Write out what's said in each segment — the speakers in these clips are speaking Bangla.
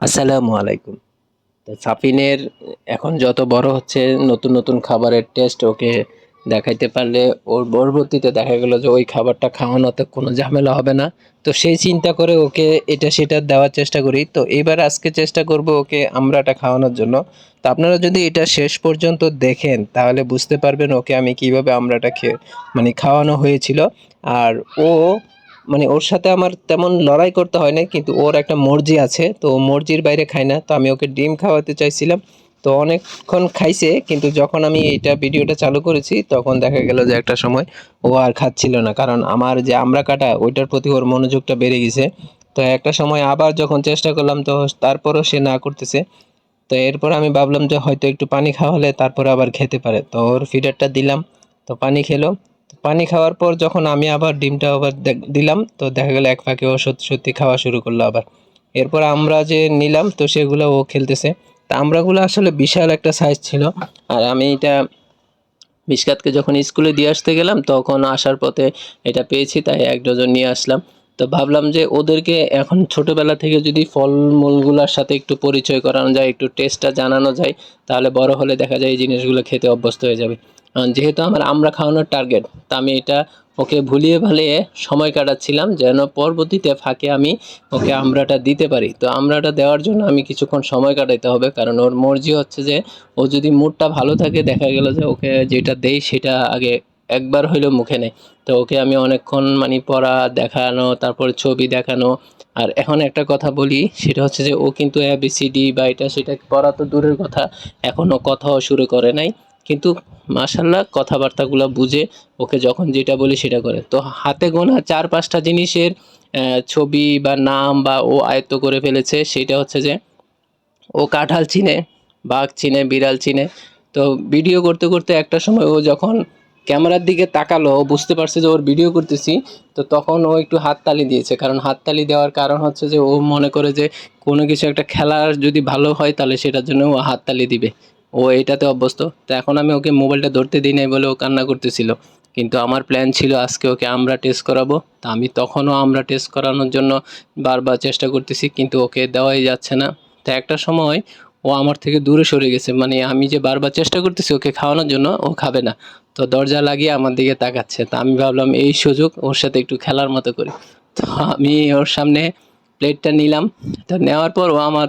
আসসালামু আলাইকুম। তো সাফিনের এখন যত বড় হচ্ছে, নতুন নতুন খাবারের টেস্ট ওকে দেখাইতে পারলে ওর পরবর্তীতে দেখা গেল যে ওই খাবারটা খাওয়ানোতে কোনো ঝামেলা হবে না। তো সেই চিন্তা করে ওকে এটা সেটা দেওয়ার চেষ্টা করি। তো এবার আজকে চেষ্টা করব ওকে আমরাটা খাওয়ানোর জন্য। তো আপনারা যদি এটা শেষ পর্যন্ত দেখেন, তাহলে বুঝতে পারবেন ওকে আমি কীভাবে আমরাটা খেয়ে মানে খাওয়ানো হয়েছিল। আর ও মানে ওর সাথে আমার তেমন লড়াই করতে হয় না কিন্তু ওর একটা মর্জি আছে, তো মর্জির বাইরে খায় না। তো আমি ওকে ডিম খাওয়াতে চাইছিলাম, তো অনেকক্ষণ খাইছে, কিন্তু যখন আমি এইটা ভিডিওটা চালু করেছি, তখন দেখা গেল যে একটা সময় ও আর খাচ্ছিল না, কারণ আমার যে আমরা কাটা, ওইটার প্রতি ওর মনোযোগটা বেড়ে গেছে। তো একটা সময় আবার যখন চেষ্টা করলাম, তো তারপরও সে না করতেছে। তো এরপর আমি ভাবলাম যে হয়তো একটু পানি খাওয়ালে তারপরে আবার খেতে পারে। তো ওর ফিডারটা দিলাম, তো পানি খেলো। পানি খাওয়ার পর যখন আমি আবার ডিমটা আবার দিলাম, তো দেখা গেল এক ফাঁকে ও সত্যি সত্যি খাওয়া শুরু করল আবার। এরপর আমরা যে নিলাম, তো সেগুলো ও খেলতেছে। তা আমরাগুলো আসলে বিশাল একটা সাইজ ছিল। আর আমি এটা বিশকাতকে যখন স্কুলে দিয়ে আসতে গেলাম, তখন আসার পথে এটা পেয়েছি, তাই এক ডজন নিয়ে আসলাম। তো ভাবলাম যে ওদেরকে এখন ছোটোবেলা থেকে যদি ফলমূলগুলোর সাথে একটু পরিচয় করানো যায়, একটু টেস্টটা জানানো যায়, তাহলে বড় হলে দেখা যায় এই জিনিসগুলো খেতে অভ্যস্ত হয়ে যাবে। যেহেতু আমার আমরা খাওয়ানোর টার্গেট তা আমি এটা ওকে ভুলিয়ে ভালিয়ে সময় কাটাচ্ছিলাম যেন পরবর্তীতে ফাঁকে আমি ওকে আমরাটা দিতে পারি। তো আমরাটা দেওয়ার জন্য আমি কিছুক্ষণ সময় কাটাইতে হবে, কারণ ওর মর্জি হচ্ছে যে ও যদি মুডটা ভালো থাকে, দেখা গেল যে ওকে যেটা দেই সেটা আগে একবার হইলেও মুখে নেয় তো ওকে আমি অনেকক্ষণ মানে পড়া দেখানো, তারপর ছবি দেখানো। আর এখন একটা কথা বলি, সেটা হচ্ছে যে ও কিন্তু এবিসিডি বা এটা সেটা পড়া তো দূরের কথা এখনও কথাও শুরু করে নাই। কিন্তু মাশাল্লাহ কথাবার্তাগুলো বুঝে ওকে যখন যেটা বলি সেটা করে। তো হাতে গোনা চার পাঁচটা জিনিসের ছবি বা নাম বা ও আয়ত্ত করে ফেলেছে, সেটা হচ্ছে যে ও কাঁঠাল চিনে, বাঘ চিনে, বিড়াল চিনে। তো ভিডিও করতে করতে একটা সময় ও যখন ক্যামেরার দিকে তাকালো, ও বুঝতে পারছে যে ওর ভিডিও করতেছি, তো তখন ও একটু হাততালি দিয়েছে। কারণ হাততালি দেওয়ার কারণ হচ্ছে যে ও মনে করে যে কোনো কিছু একটা খেলার যদি ভালো হয় তাহলে সেটার জন্য ও হাততালি দিবে। ও এটাতে অভ্যস্ত। তো এখন আমি ওকে মোবাইলটা ধরতে দিই নাই বলে ও কান্না করতেছিল। কিন্তু আমার প্ল্যান ছিল আজকে ওকে আমরা টেস্ট করাবো। তা আমি তখনও আমরা টেস্ট করানোর জন্য বারবার চেষ্টা করতেছি, কিন্তু ওকে দেওয়াই যাচ্ছে না। তো একটা সময় ও আমার থেকে দূরে সরে গেছে। মানে আমি যে বারবার চেষ্টা করতেছি ওকে খাওয়ানোর জন্য, ও খাবে না। তো দরজা লাগিয়ে আমার দিকে তাকাচ্ছে। তা আমি ভাবলাম, এই সুযোগ ওর সাথে একটু খেলার মতো করি। তো আমি ওর সামনে প্লেটটা নিলাম। তো নেওয়ার পর ও আমার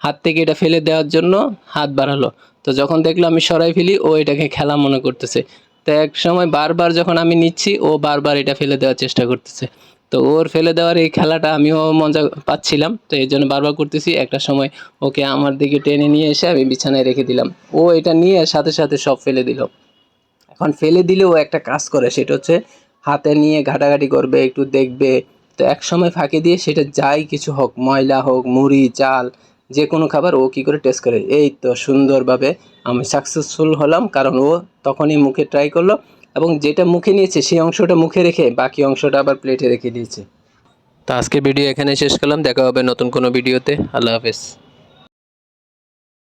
হাত থেকে এটা ফেলে দেওয়ার জন্য হাত বাড়ালো। তো যখন দেখল আমি সরাই ফেলি, ও এটাকে খেলা মনে করতেছে। তো এক সময় বারবার যখন আমি নিচ্ছি, ও বারবার এটা ফেলে দেওয়ার চেষ্টা করতেছে। তো ওর ফেলে দেওয়ার এই খেলাটা আমিও মজা পাচ্ছিলাম। তো এই জন্য বারবার করতেছি, একটা সময় ওকে আমার দিকে টেনে নিয়ে এসে আমি বিছানায় রেখে দিলাম। ও এটা নিয়ে সাথে সাথে সব ফেলে দিল। এখন ফেলে দিলে ও একটা কাজ করে, সেটা হচ্ছে হাতে নিয়ে ঘাটাঘাটি করবে, একটু দেখবে। তো এক সময় ফাঁকি দিয়ে সেটা যাই কিছু হোক, ময়লা হোক, মুড়ি, চাল, যে কোনো খাবার ও কী করে টেস্ট করে। এই তো সুন্দরভাবে আমি সাকসেসফুল হলাম, কারণ ও তখনই মুখে ট্রাই করল। এবং যেটা মুখে নিয়েছে, সেই অংশটা মুখে রেখে বাকি অংশটা আবার প্লেটে রেখে দিয়েছে। তো আজকে ভিডিও এখানে শেষ করলাম। দেখা হবে নতুন কোনো ভিডিওতে আল্লাহ হাফেজ।